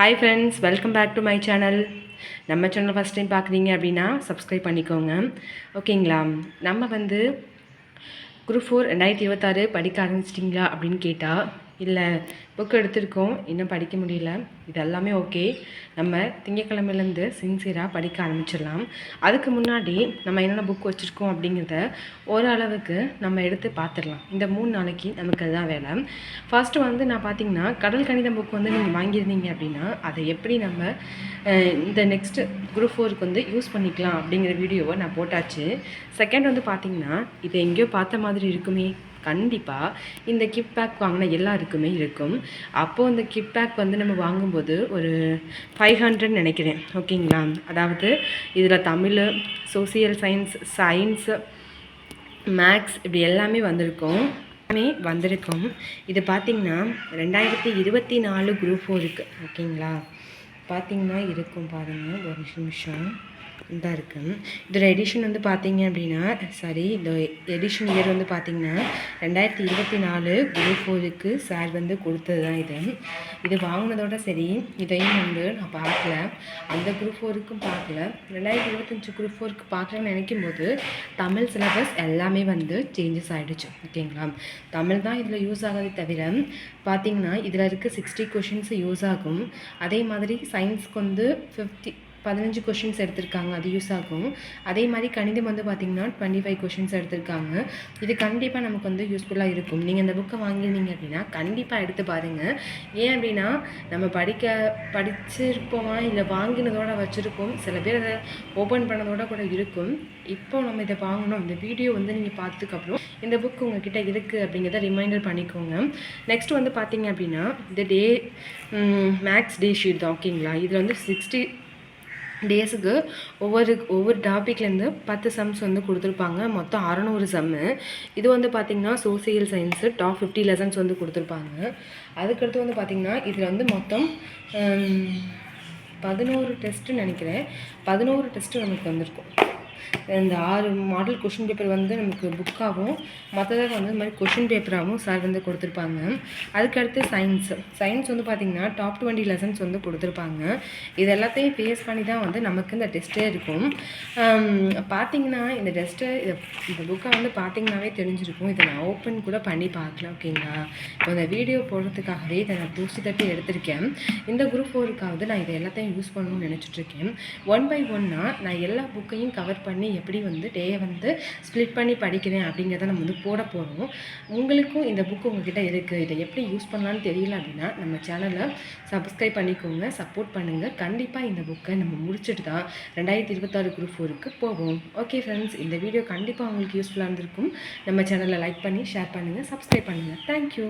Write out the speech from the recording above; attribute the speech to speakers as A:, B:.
A: Hi friends welcome back to my channel நம்ம channel first time பார்க்குறீங்க அப்படின்னா subscribe பண்ணிக்கோங்க. ஓகேங்களா? நம்ம வந்து குரூப் ஃபோர் ரெண்டாயிரத்தி இருபத்தாறு படிக்க ஆரம்பிச்சிட்டிங்களா அப்படின்னு கேட்டால் இல்லை புக் எடுத்திருக்கோம். இன்னும் படிக்க முடியல. இது எல்லாமே ஓகே நம்ம திங்கக்கிழமையிலேருந்து சின்சியராக படிக்க ஆரம்பிச்சிடலாம். அதுக்கு முன்னாடி நம்ம என்னென்ன புக் வச்சுருக்கோம் அப்படிங்கிறத ஓரளவுக்கு நம்ம எடுத்து பார்த்துடலாம். இந்த மூணு நாளைக்கு நமக்கு அதுதான் வேலை. ஃபஸ்ட்டு வந்து நான் பார்த்தீங்கன்னா கடல் கணிதம் புக் வந்து நீங்கள் வாங்கியிருந்தீங்க அப்படின்னா அதை எப்படி நம்ம இந்த நெக்ஸ்ட்டு குரூப் ஃபோருக்கு வந்து யூஸ் பண்ணிக்கலாம் அப்படிங்கிற வீடியோவை நான் போட்டாச்சு. செகண்ட் வந்து பார்த்தீங்கன்னா இதை எங்கேயோ பார்த்த மாதிரி இருக்குமே. கண்டிப்பாக இந்த கிப் பேக் வாங்கின எல்லாருக்குமே இருக்கும். அப்போது இந்த கிப் பேக் வந்து நம்ம வாங்கும்போது ஒரு ஃபைவ் ஹண்ட்ரட் நினைக்கிறேன். ஓகேங்களா? அதாவது இதில் Tamil social science science maths இப்படி எல்லாமே வந்திருக்கும். எல்லாமே வந்திருக்கும். இது பார்த்திங்கன்னா ரெண்டாயிரத்தி இருபத்தி நாலு குரூப் ஃபோருக்கு ஓகேங்களா? பார்த்திங்கன்னா இருக்கும் பாருங்கள் ஒரு நிமிஷம். இதாக இருக்குது இதோட எடிஷன் வந்து பார்த்தீங்க அப்படின்னா சாரி இந்த எடிஷன் இயர் வந்து பார்த்தீங்கன்னா ரெண்டாயிரத்தி இருபத்தி நாலு குரூப் ஃபோருக்கு சார் வந்து கொடுத்தது தான் இது. இது வாங்கினதோட சரி இதையும் வந்து நான் பார்க்கல. அந்த குரூப் ஃபோருக்கும் பார்க்கல. ரெண்டாயிரத்தி இருபத்தஞ்சு குரூப் ஃபோருக்கு பார்க்கலன்னு நினைக்கும் போது தமிழ் சிலபஸ் எல்லாமே வந்து சேஞ்சஸ் ஆகிடுச்சு ஓகேங்களா தமிழ் தான் இதில் யூஸ் ஆகாதே தவிர பார்த்தீங்கன்னா இதில் இருக்க சிக்ஸ்டி கொஷின்ஸ் யூஸ் ஆகும். அதே மாதிரி சயின்ஸ்க்கு வந்து ஃபிஃப்டி பதினஞ்சு கொஷின்ஸ் எடுத்திருக்காங்க அது யூஸ் ஆகும். அதே மாதிரி கணிதம் வந்து பார்த்திங்கன்னா டுவெண்ட்டி ஃபைவ் கொஷின்ஸ் எடுத்திருக்காங்க. இது கண்டிப்பாக நமக்கு வந்து யூஸ்ஃபுல்லாக இருக்கும். நீங்கள் இந்த புக்கை வாங்கியிருந்தீங்க அப்படின்னா கண்டிப்பாக எடுத்து பாருங்கள் ஏன் அப்படின்னா நம்ம படிக்க படிச்சிருப்போமா இல்லை வாங்கினதோட வச்சுருப்போம். சில பேர் அதை ஓப்பன் பண்ணதோட கூட இருக்கும். இப்போ நம்ம இதை வாங்கணும். இந்த வீடியோ வந்து நீங்கள் பார்த்ததுக்கப்புறம் இந்த புக் உங்ககிட்ட இருக்குது அப்படிங்கிறத ரிமைண்டர் பண்ணிக்கோங்க. நெக்ஸ்ட் வந்து பார்த்தீங்க அப்படின்னா இந்த டே மேக்ஸ் டே ஷீட் தான். ஓகேங்களா இதில் வந்து சிக்ஸ்டி டேஸுக்கு ஒவ்வொரு ஒவ்வொரு டாப்பிக்லேருந்து பத்து சம்ஸ் வந்து கொடுத்துருப்பாங்க. மொத்தம் அறநூறு சம்மு இது வந்து பார்த்திங்கன்னா social science top fifty lessons வந்து கொடுத்துருப்பாங்க. அதுக்கடுத்து வந்து பார்த்திங்கன்னா இதில் வந்து மொத்தம் பதினோரு டெஸ்ட்டு நினைக்கிறேன். பதினோரு டெஸ்ட்டு நமக்கு வந்திருக்கும். இந்த ஆறு மாடல் கொஷின் பேப்பர் வந்து நமக்கு புக்காகவும் மற்றதாக வந்து இந்த மாதிரி கொஷின் பேப்பராகவும் சார் வந்து கொடுத்துருப்பாங்க. அதுக்கடுத்து சயின்ஸ் சயின்ஸ் வந்து பார்த்திங்கன்னா டாப் டுவெண்ட்டி லெசன்ஸ் வந்து கொடுத்துருப்பாங்க. இது எல்லாத்தையும் ஃபேஸ் பண்ணி தான் வந்து நமக்கு இந்த டெஸ்ட்டே இருக்கும். பார்த்திங்கன்னா இந்த டெஸ்ட்டு இந்த புக்கை வந்து பார்த்திங்கனாவே தெரிஞ்சிருக்கும். இதை நான் ஓப்பன் கூட பண்ணி பார்க்கலாம் ஓகேங்களா இப்போ இந்த வீடியோ போடுறதுக்காகவே இதை நான் தூசி தட்டி எடுத்திருக்கேன். இந்த குரூப் ஃபோருக்காவது நான் இதை எல்லாத்தையும் யூஸ் பண்ணணும்னு நினச்சிட்ருக்கேன் ஒன் பை ஒன்னாக நான் எல்லா புக்கையும் கவர் பண்ணி பண்ணி எப்படி வந்து டேயை வந்து ஸ்ப்ளிட் பண்ணி படிக்கிறேன் அப்படிங்கிறத நம்ம வந்து போட போகிறோம் உங்களுக்கும் இந்த புக் உங்ககிட்ட இருக்குது இதை எப்படி யூஸ் பண்ணலான்னு தெரியல அப்படின்னா நம்ம சேனலை சப்ஸ்கிரைப் பண்ணிக்கோங்க சப்போர்ட் பண்ணுங்கள் கண்டிப்பாக இந்த புக்கை நம்ம முடிச்சுட்டு தான் ரெண்டாயிரத்தி இருபத்தாறு குரூப் ஃபோருக்கு போவோம். ஓகே ஃப்ரெண்ட்ஸ் இந்த வீடியோ கண்டிப்பாக உங்களுக்கு யூஸ்ஃபுல்லாக இருந்திருக்கும். நம்ம சேனலை லைக் பண்ணி ஷேர் பண்ணுங்கள் சப்ஸ்கிரைப் பண்ணுங்கள் தேங்க்யூ